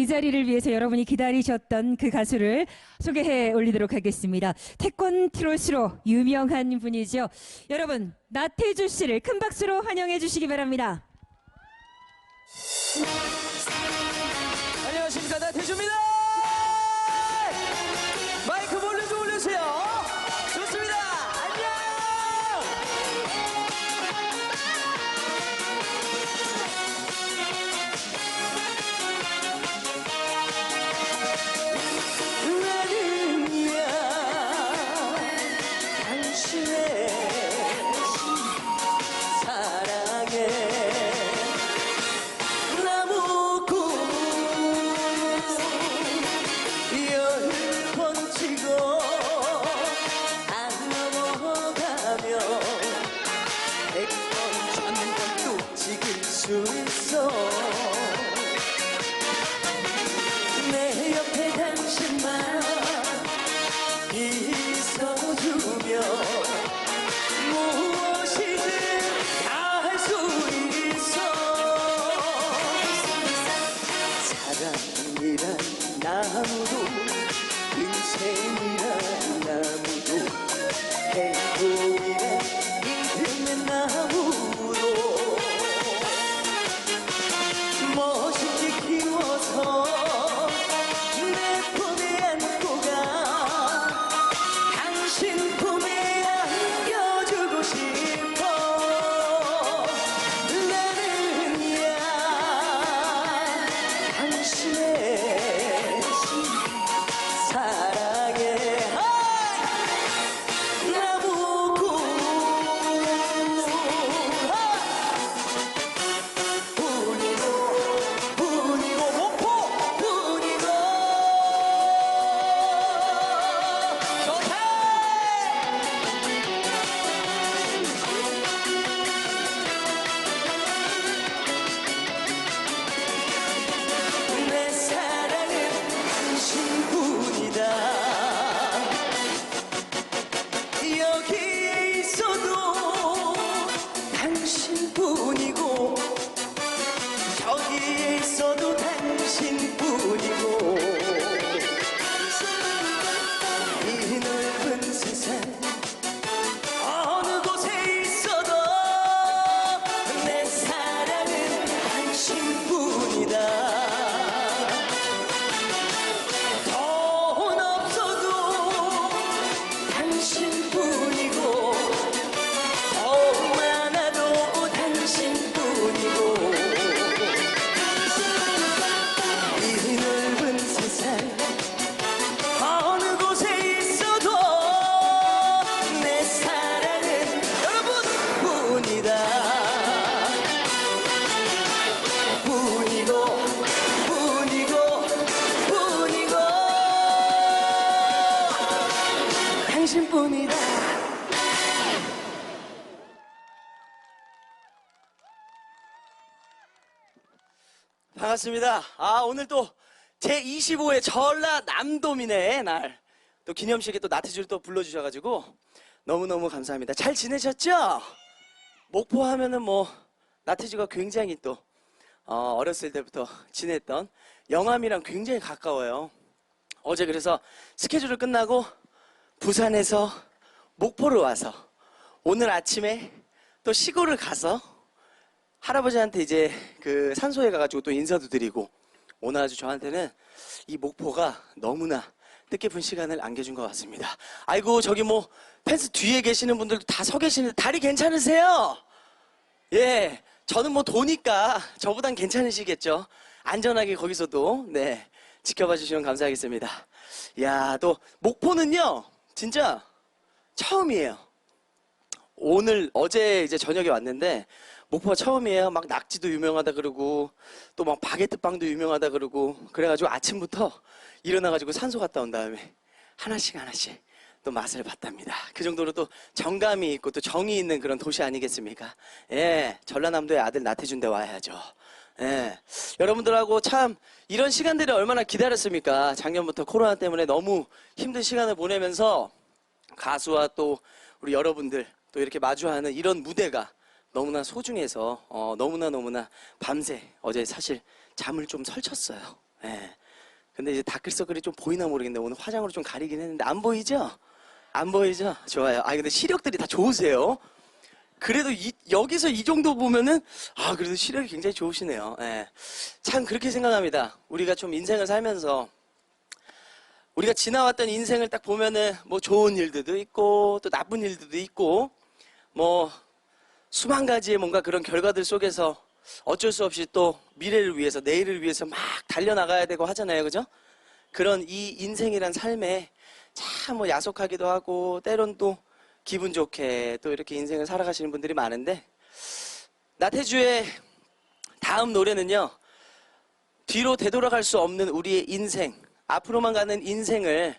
이 자리를 위해서 여러분이 기다리셨던 그 가수를 소개해 올리도록 하겠습니다. 태권 트롯으로 유명한 분이죠. 여러분, 나태주 씨를 큰 박수로 환영해 주시기 바랍니다. 안녕하십니까 나태주입니다 사 당신뿐이다 반갑습니다. 아 오늘 또 제 25회 전라 남도민의 날 또 기념식에 또 나태주를 또 불러주셔가지고 너무너무 감사합니다. 잘 지내셨죠? 목포 하면은 뭐 나태주가 굉장히 또 어, 어렸을 때부터 지냈던 영암이랑 굉장히 가까워요. 어제 그래서 스케줄을 끝나고 부산에서 목포를 와서 오늘 아침에 또 시골을 가서 할아버지한테 이제 그 산소에 가가지고 또 인사도 드리고 오늘 아주 저한테는 이 목포가 너무나 뜻깊은 시간을 안겨준 것 같습니다. 아이고 저기 뭐 펜스 뒤에 계시는 분들도 다 서 계시는데 다리 괜찮으세요? 예, 저는 뭐 도니까 저보단 괜찮으시겠죠. 안전하게 거기서도 네 지켜봐 주시면 감사하겠습니다. 야, 또 목포는요 진짜 처음이에요. 오늘 어제 이제 저녁에 왔는데 목포가 처음이에요. 막 낙지도 유명하다 그러고 또 막 바게트 빵도 유명하다 그러고 그래가지고 아침부터 일어나가지고 산소 갔다 온 다음에 하나씩 하나씩 또 맛을 봤답니다. 그 정도로 또 정감이 있고 또 정이 있는 그런 도시 아니겠습니까? 예, 전라남도의 아들 나태준 대 와야죠. 예, 여러분들하고 참 이런 시간들을 얼마나 기다렸습니까? 작년부터 코로나 때문에 너무 힘든 시간을 보내면서 가수와 또 우리 여러분들 또 이렇게 마주하는 이런 무대가 너무나 소중해서 어, 너무나 너무나 밤새 어제 사실 잠을 좀 설쳤어요. 예. 근데 이제 다크서클이 좀 보이나 모르겠는데 오늘 화장으로 좀 가리긴 했는데 안 보이죠? 안 보이죠? 좋아요. 아 근데 시력들이 다 좋으세요. 그래도 이- 여기서 이 정도 보면은 아 그래도 시력이 굉장히 좋으시네요. 예. 참 그렇게 생각합니다. 우리가 좀 인생을 살면서 우리가 지나왔던 인생을 딱 보면은 뭐 좋은 일들도 있고 또 나쁜 일들도 있고 뭐 수만 가지의 뭔가 그런 결과들 속에서 어쩔 수 없이 또 미래를 위해서 내일을 위해서 막 달려나가야 되고 하잖아요. 그죠? 그런 이 인생이란 삶에 참 뭐 야속하기도 하고 때론 또 기분 좋게 또 이렇게 인생을 살아가시는 분들이 많은데 나태주의 다음 노래는요. 뒤로 되돌아갈 수 없는 우리의 인생, 앞으로만 가는 인생을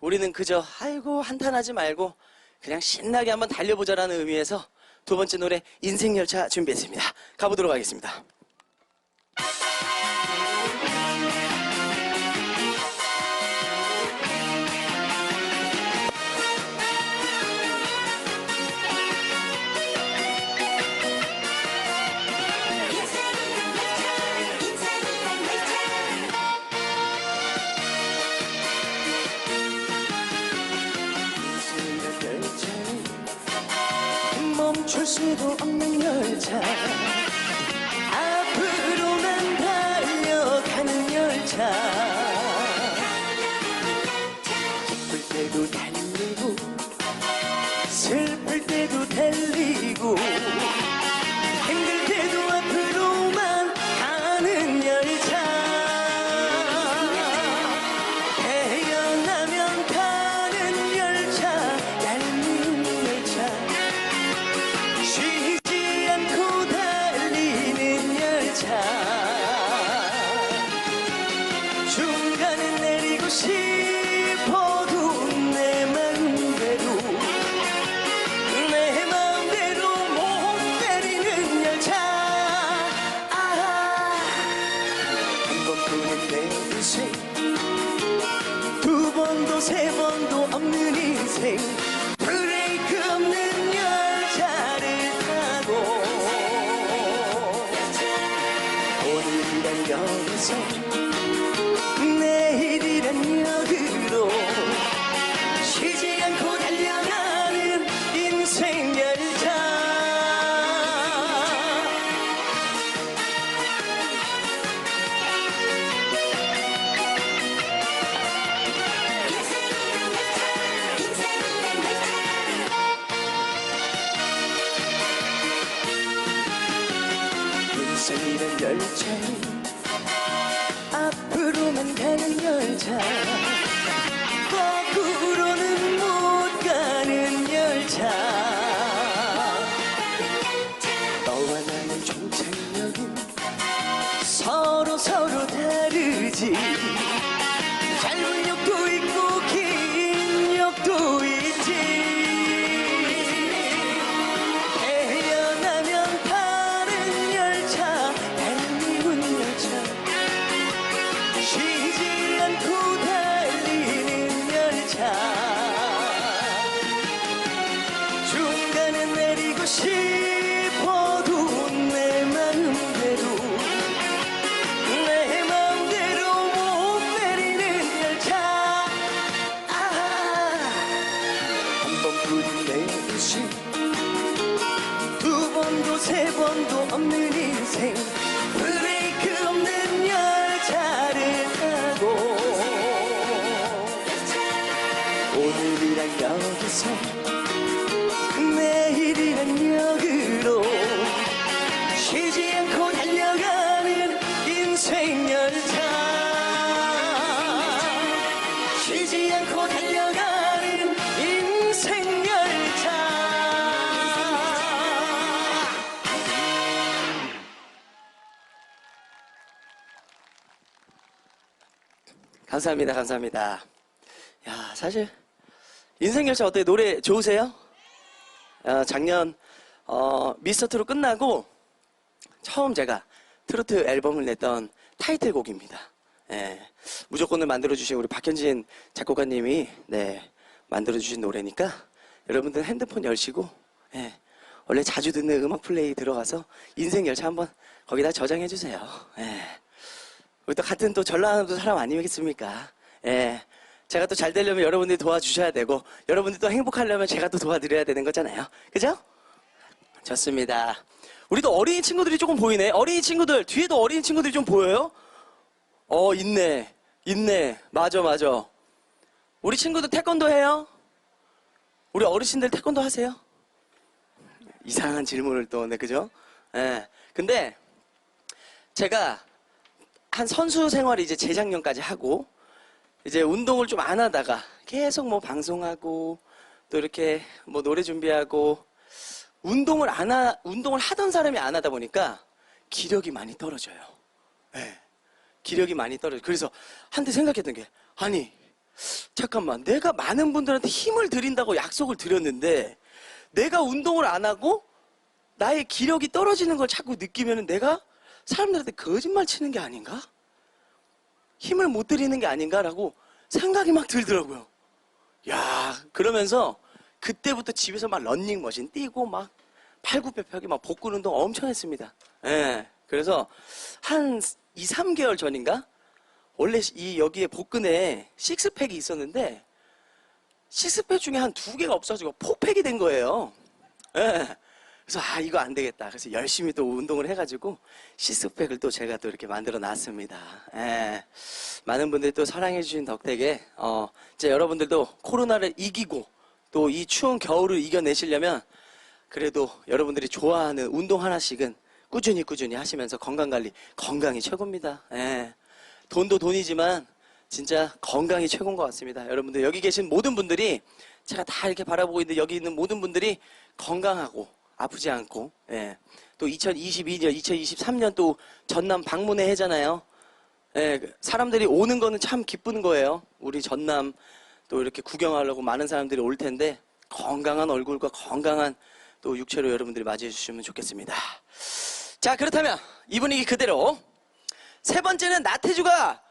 우리는 그저 아이고 한탄하지 말고 그냥 신나게 한번 달려보자라는 의미에서 두 번째 노래 인생 열차 준비했습니다. 가보도록 하겠습니다. 기쁠 번뿐인 내 인생 두 번도 세 번도 없는 인생 인생이란 열차 내 감사합니다 감사합니다 야 사실 인생 열차 어때요 노래 좋으세요? 어, 작년 어, 미스터 트롯 끝나고 처음 제가 트로트 앨범을 냈던 타이틀곡입니다. 예, 무조건을 만들어주신 우리 박현진 작곡가님이 네, 만들어주신 노래니까 여러분들 핸드폰 열시고 예, 원래 자주 듣는 음악 플레이 들어가서 인생 열차 한번 거기다 저장해주세요. 예. 우리 또 같은 또 전라남도 사람 아니겠습니까? 예. 제가 또 잘 되려면 여러분들이 도와주셔야 되고, 여러분들이 또 행복하려면 제가 또 도와드려야 되는 거잖아요. 그죠? 좋습니다. 우리 도 어린이 친구들이 조금 보이네. 어린이 친구들, 뒤에도 어린이 친구들이 좀 보여요? 어, 있네. 있네. 맞아, 맞아. 우리 친구들 태권도 해요? 우리 어르신들 태권도 하세요? 이상한 질문을 또, 네, 그죠? 예. 근데 제가 한 선수 생활을 이제 재작년까지 하고 이제 운동을 좀 안 하다가 계속 뭐 방송하고 또 이렇게 뭐 노래 준비하고 운동을 안 하, 운동을 하던 사람이 안 하다 보니까 기력이 많이 떨어져요. 예. 기력이 많이 떨어져. 그래서 한때 생각했던 게 아니 잠깐만 내가 많은 분들한테 힘을 드린다고 약속을 드렸는데 내가 운동을 안 하고 나의 기력이 떨어지는 걸 자꾸 느끼면 내가 사람들한테 거짓말 치는 게 아닌가? 힘을 못 드리는 게 아닌가라고 생각이 막 들더라고요. 야, 그러면서 그때부터 집에서 막 런닝머신 뛰고 막 팔굽혀펴기 막 복근 운동 엄청 했습니다. 예. 그래서 한 2, 3개월 전인가? 원래 이 여기에 복근에 식스팩이 있었는데 식스팩 중에 한 두 개가 없어지고 포팩이 된 거예요. 예. 그래서 아 이거 안 되겠다. 그래서 열심히 또 운동을 해가지고 시스팩을 또 제가 또 이렇게 만들어 놨습니다. 예. 많은 분들이 또 사랑해 주신 덕택에 어 이제 여러분들도 코로나를 이기고 또 이 추운 겨울을 이겨내시려면 그래도 여러분들이 좋아하는 운동 하나씩은 꾸준히 꾸준히 하시면서 건강 관리 건강이 최고입니다. 예. 돈도 돈이지만 진짜 건강이 최고인 것 같습니다. 여러분들 여기 계신 모든 분들이 제가 다 이렇게 바라보고 있는데 여기 있는 모든 분들이 건강하고 아프지 않고 예. 또 2022년, 2023년 또 전남 방문회 해잖아요. 예, 그 사람들이 오는 거는 참 기쁜 거예요. 우리 전남 또 이렇게 구경하려고 많은 사람들이 올 텐데 건강한 얼굴과 건강한 또 육체로 여러분들이 맞이해 주시면 좋겠습니다. 자, 그렇다면 이 분위기 그대로 세 번째는 나태주가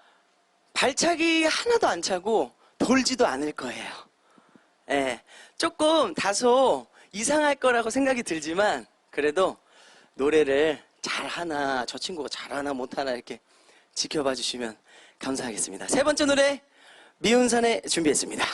발차기 하나도 안 차고 돌지도 않을 거예요. 예, 조금 다소 이상할 거라고 생각이 들지만 그래도 노래를 잘하나 저 친구가 잘하나 못하나 이렇게 지켜봐 주시면 감사하겠습니다. 세 번째 노래 미운산에 준비했습니다.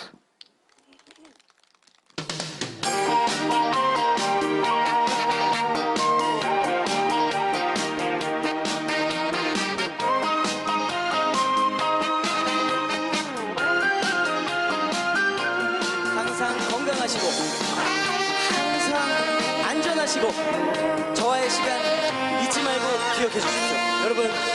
여러분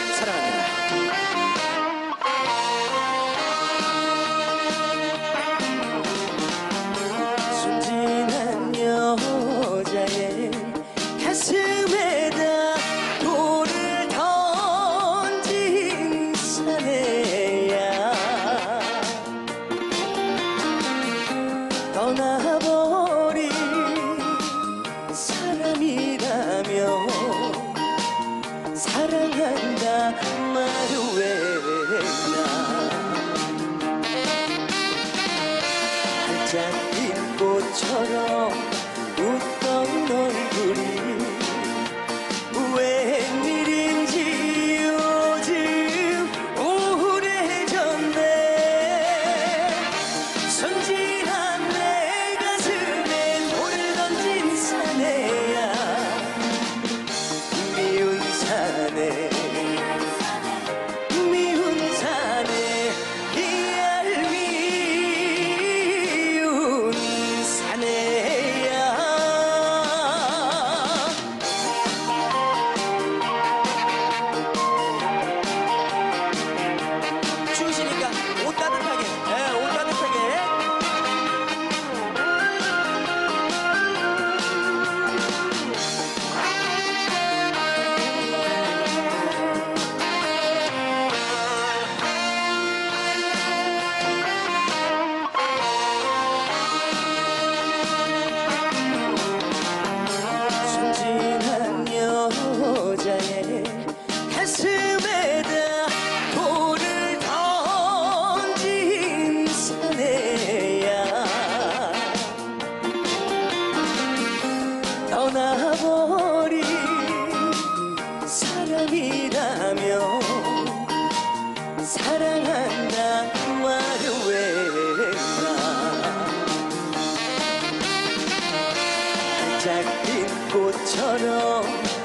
핀 꽃처럼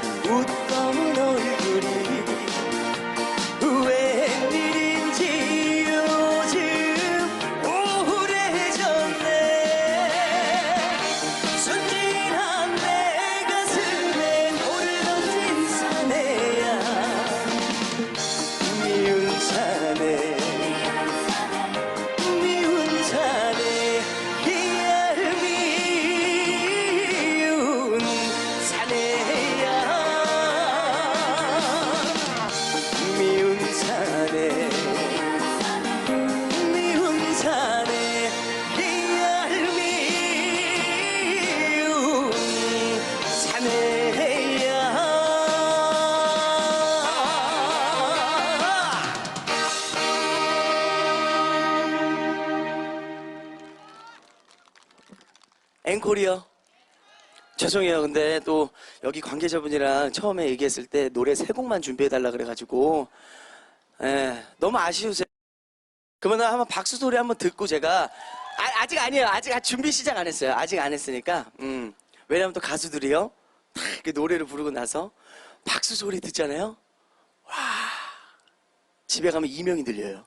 앵콜이요. 죄송해요. 근데 또 여기 관계자분이랑 처음에 얘기했을 때 노래 세 곡만 준비해달라 그래가지고 예, 너무 아쉬우세요. 그러면 한번 박수 소리 한번 듣고 제가 아, 직 아니에요. 아직 준비 시작 안 했어요. 아직 안 했으니까 음, 왜냐면 또 가수들이요. 탁 이렇게 노래를 부르고 나서 박수 소리 듣잖아요. 와 집에 가면 이명이 들려요.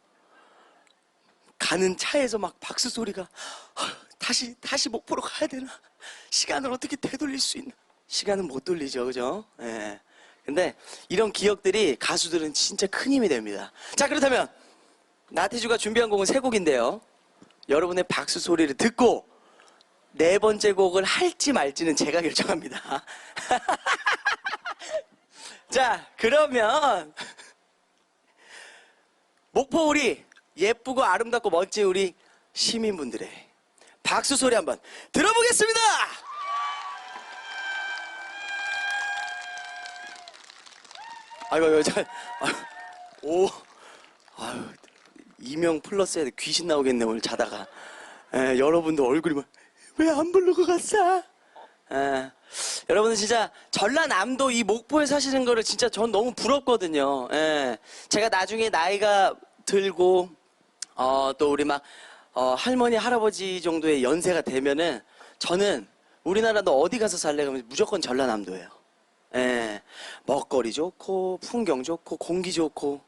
가는 차에서 막 박수 소리가 하, 다시 다시 목포로 가야 되나? 시간을 어떻게 되돌릴 수 있나? 시간은 못 돌리죠 그죠? 예. 근데 이런 기억들이 가수들은 진짜 큰 힘이 됩니다. 자 그렇다면 나태주가 준비한 곡은 세 곡인데요. 여러분의 박수 소리를 듣고 네 번째 곡을 할지 말지는 제가 결정합니다. 자 그러면 목포 우리 예쁘고 아름답고 멋진 우리 시민분들의 박수 소리 한번 들어보겠습니다. 아이고 아이고 저 아유, 오 아유 이명 플러스에 귀신 나오겠네 오늘 자다가 에, 여러분도 얼굴이 왜안 부르고 갔어? 에, 여러분은 진짜 전라남도 이 목포에 사시는 거를 진짜 전 너무 부럽거든요. 예. 제가 나중에 나이가 들고 어, 또 우리 막 어, 할머니 할아버지 정도의 연세가 되면은 저는 우리나라도 어디 가서 살래 그러면 무조건 전라남도예요. 예. 먹거리 좋고 풍경 좋고 공기 좋고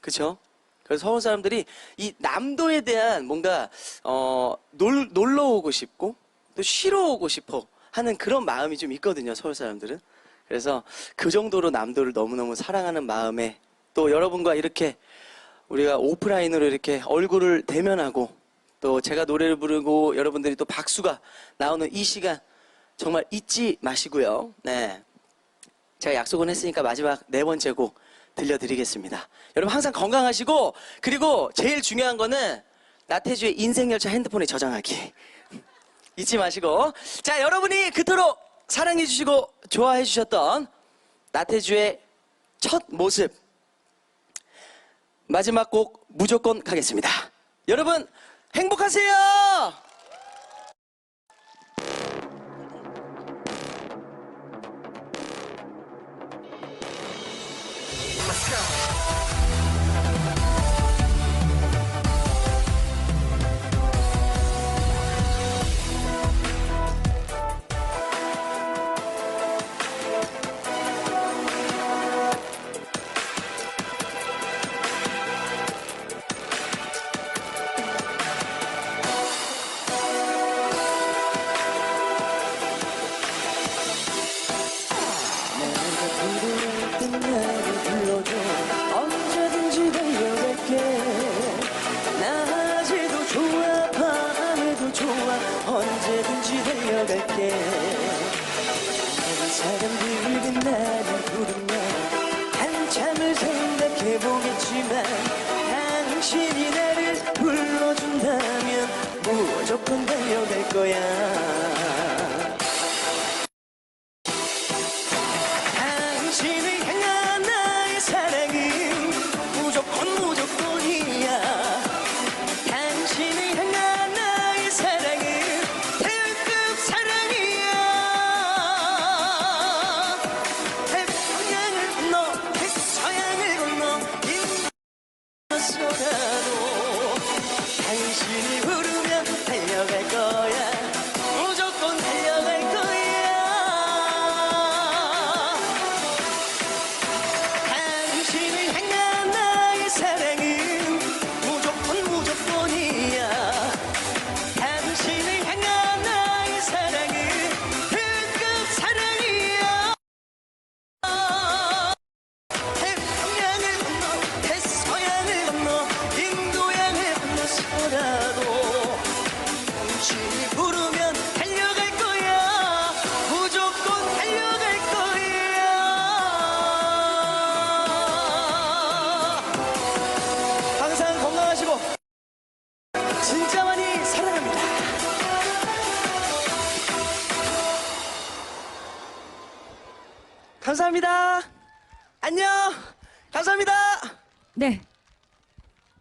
그쵸? 그래서 서울 사람들이 이 남도에 대한 뭔가 어, 놀, 놀러 오고 싶고 또 쉬러 오고 싶어 하는 그런 마음이 좀 있거든요. 서울 사람들은. 그래서 그 정도로 남도를 너무너무 사랑하는 마음에 또 여러분과 이렇게 우리가 오프라인으로 이렇게 얼굴을 대면하고 또 제가 노래를 부르고 여러분들이 또 박수가 나오는 이 시간 정말 잊지 마시고요. 네. 제가 약속은 했으니까 마지막 네 번째 곡 들려드리겠습니다. 여러분 항상 건강하시고 그리고 제일 중요한 거는 나태주의 인생열차 핸드폰에 저장하기. 잊지 마시고 자 여러분이 그토록 사랑해 주시고 좋아해 주셨던 나태주의 첫 모습 마지막 곡 무조건 가겠습니다. 여러분 행복하세요.